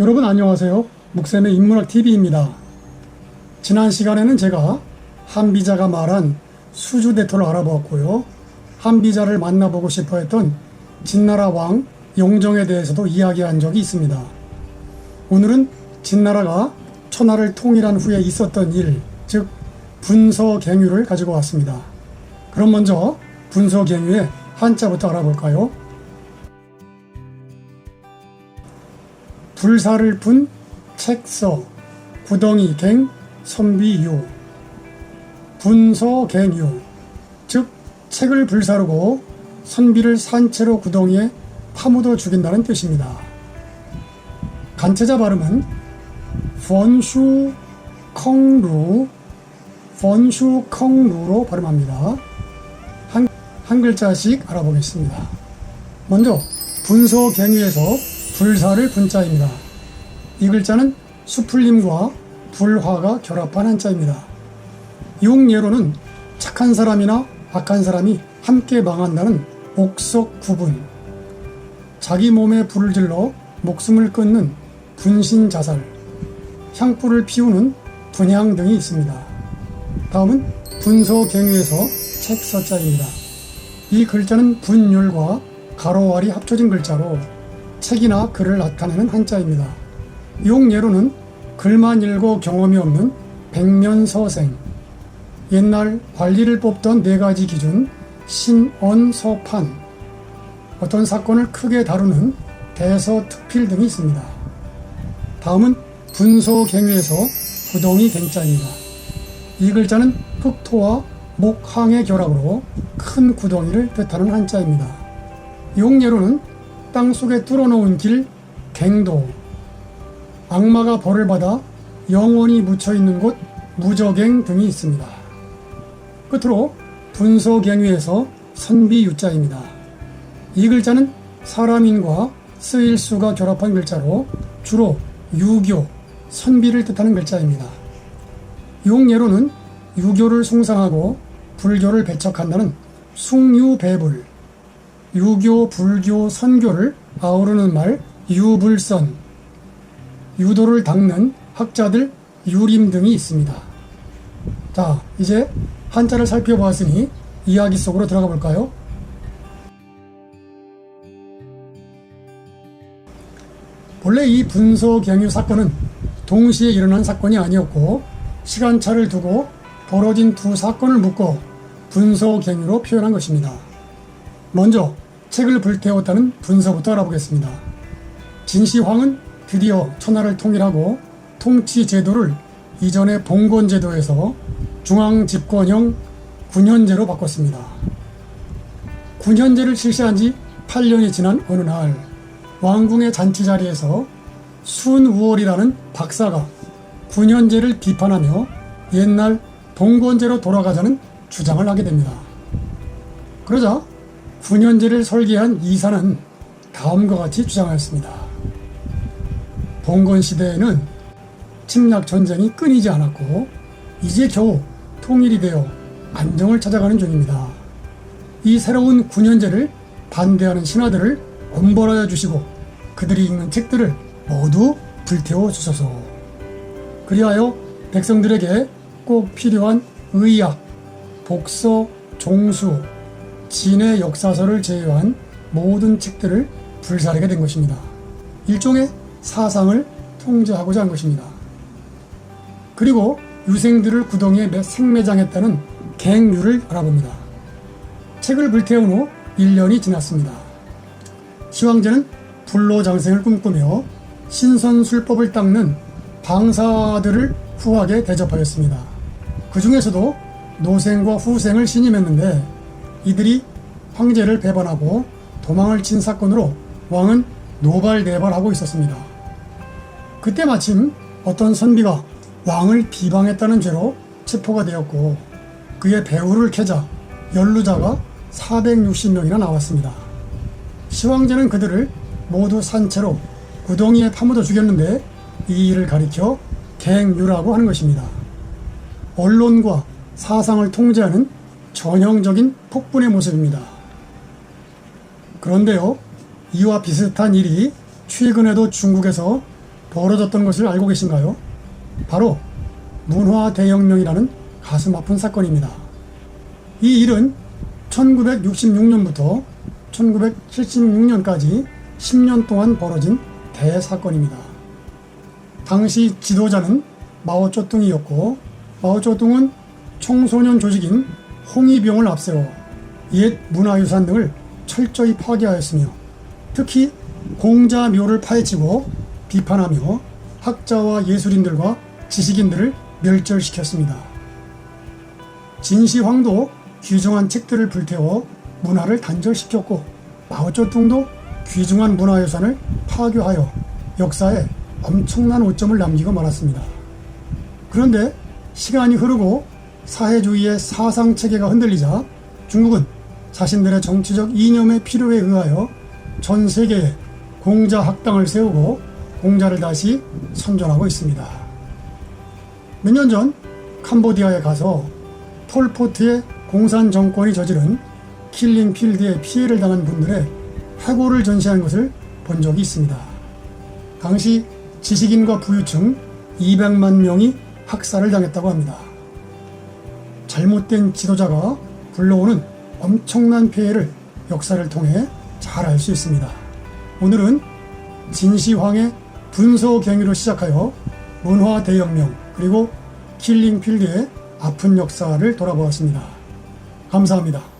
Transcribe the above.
여러분 안녕하세요. 묵쌤의 인문학 TV입니다. 지난 시간에는 제가 한비자가 말한 수주 대토를 알아보았고요. 한비자를 만나보고 싶어 했던 진나라 왕 용정에 대해서도 이야기한 적이 있습니다. 오늘은 진나라가 천하를 통일한 후에 있었던 일, 즉 분서갱유를 가지고 왔습니다. 그럼 먼저 분서갱유의 한자부터 알아볼까요? 불사를 분 책서 구덩이 갱 선비유 분서갱유 즉 책을 불사르고 선비를 산채로 구덩이에 파묻어 죽인다는 뜻입니다. 간체자 발음은 펀슈 컹루 펀슈 컹루로 발음합니다. 한, 한 글자씩 알아보겠습니다. 먼저 분서 갱유에서 불사를 분자입니다. 이 글자는 수풀림과 불화가 결합한 한자입니다. 용예로는 착한 사람이나 악한 사람이 함께 망한다는 옥석 구분, 자기 몸에 불을 질러 목숨을 끊는 분신 자살, 향불을 피우는 분향 등이 있습니다. 다음은 분소갱유에서 책서자입니다. 이 글자는 분율과 가로왈이 합쳐진 글자로 책이나 글을 나타내는 한자입니다. 용예로는 글만 읽어 경험이 없는 백면서생, 옛날 관리를 뽑던 네 가지 기준, 신언서판, 어떤 사건을 크게 다루는 대서특필 등이 있습니다. 다음은 분소갱유에서 구덩이 갱자입니다. 이 글자는 흑토와 목항의 결합으로 큰 구덩이를 뜻하는 한자입니다. 용예로는 땅 속에 뚫어놓은 길, 갱도, 악마가 벌을 받아 영원히 묻혀 있는 곳, 무저갱 등이 있습니다. 끝으로 분소갱유에서 선비유자입니다. 이 글자는 사람인과 쓰일수가 결합한 글자로 주로 유교, 선비를 뜻하는 글자입니다. 용예로는 유교를 숭상하고 불교를 배척한다는 숭유배불, 유교, 불교, 선교를 아우르는 말 유불선, 유도를 닦는 학자들 유림 등이 있습니다. 자, 이제 한자를 살펴보았으니 이야기 속으로 들어가 볼까요? 본래 이 분소 경유 사건은 동시에 일어난 사건이 아니었고 시간차를 두고 벌어진 두 사건을 묶어 분소 경유로 표현한 것입니다. 먼저 책을 불태웠다는 분서부터 알아보겠습니다. 진시황은 드디어 천하를 통일하고 통치 제도를 이전의 봉건 제도에서 중앙 집권형 군현제로 바꿨습니다. 군현제를 실시한 지 8년이 지난 어느 날 왕궁의 잔치 자리에서 순우월이라는 박사가 군현제를 비판하며 옛날 봉건제로 돌아가자는 주장을 하게 됩니다. 그러자 군현제를 설계한 이사는 다음과 같이 주장하였습니다. 봉건 시대에는 침략 전쟁이 끊이지 않았고 이제 겨우 통일이 되어 안정을 찾아가는 중입니다. 이 새로운 군현제를 반대하는 신하들을 엄벌하여 주시고 그들이 읽는 책들을 모두 불태워 주소서. 그리하여 백성들에게 꼭 필요한 의학, 복서, 종수, 진의 역사서를 제외한 모든 책들을 불사르게 된 것입니다. 일종의 사상을 통제하고자 한 것입니다. 그리고 유생들을 구덩이에 매- 생매장했다는 갱유를 알아봅니다. 책을 불태운 후 1년이 지났습니다. 시황제는 불로장생을 꿈꾸며 신선술법을 닦는 방사들을 후하게 대접하였습니다. 그 중에서도 노생과 후생을 신임했는데 이들이 황제를 배반하고 도망을 친 사건으로 왕은 노발대발하고 있었습니다. 그때 마침 어떤 선비가 왕을 비방했다는 죄로 체포가 되었고 그의 배후를 캐자 연루자가 460명이나 나왔습니다. 시황제는 그들을 모두 산채로 구덩이에 파묻어 죽였는데 이 일을 가리켜 갱유라고 하는 것입니다. 언론과 사상을 통제하는 전형적인 폭군의 모습입니다. 그런데요, 이와 비슷한 일이 최근에도 중국에서 벌어졌던 것을 알고 계신가요? 바로 문화 대혁명이라는 가슴 아픈 사건입니다. 이 일은 1966년부터 1976년까지 10년 동안 벌어진 대사건입니다. 당시 지도자는 마오쩌둥이었고 마오쩌둥은 청소년 조직인 홍위병을 앞세워 옛 문화유산 등을 철저히 파괴하였으며 특히 공자묘를 파헤치고 비판하며 학자와 예술인들과 지식인들을 멸절시켰습니다. 진시황도 귀중한 책들을 불태워 문화를 단절시켰고 마오쩌둥도 귀중한 문화유산을 파괴하여 역사에 엄청난 오점을 남기고 말았습니다. 그런데 시간이 흐르고 사회주의의 사상 체계가 흔들리자 중국은 자신들의 정치적 이념의 필요에 의하여 전 세계에 공자 학당을 세우고 공자를 다시 선전하고 있습니다. 몇 년 전 캄보디아에 가서 폴포트의 공산 정권이 저지른 킬링 필드에 피해를 당한 분들의 해고를 전시한 것을 본 적이 있습니다. 당시 지식인과 부유층 200만 명이 학살을 당했다고 합니다. 잘못된 지도자가 불러오는 엄청난 피해를 역사를 통해 잘 알 수 있습니다. 오늘은 진시황의 분서 경위로 시작하여 문화 대혁명 그리고 킬링 필드의 아픈 역사를 돌아보았습니다. 감사합니다.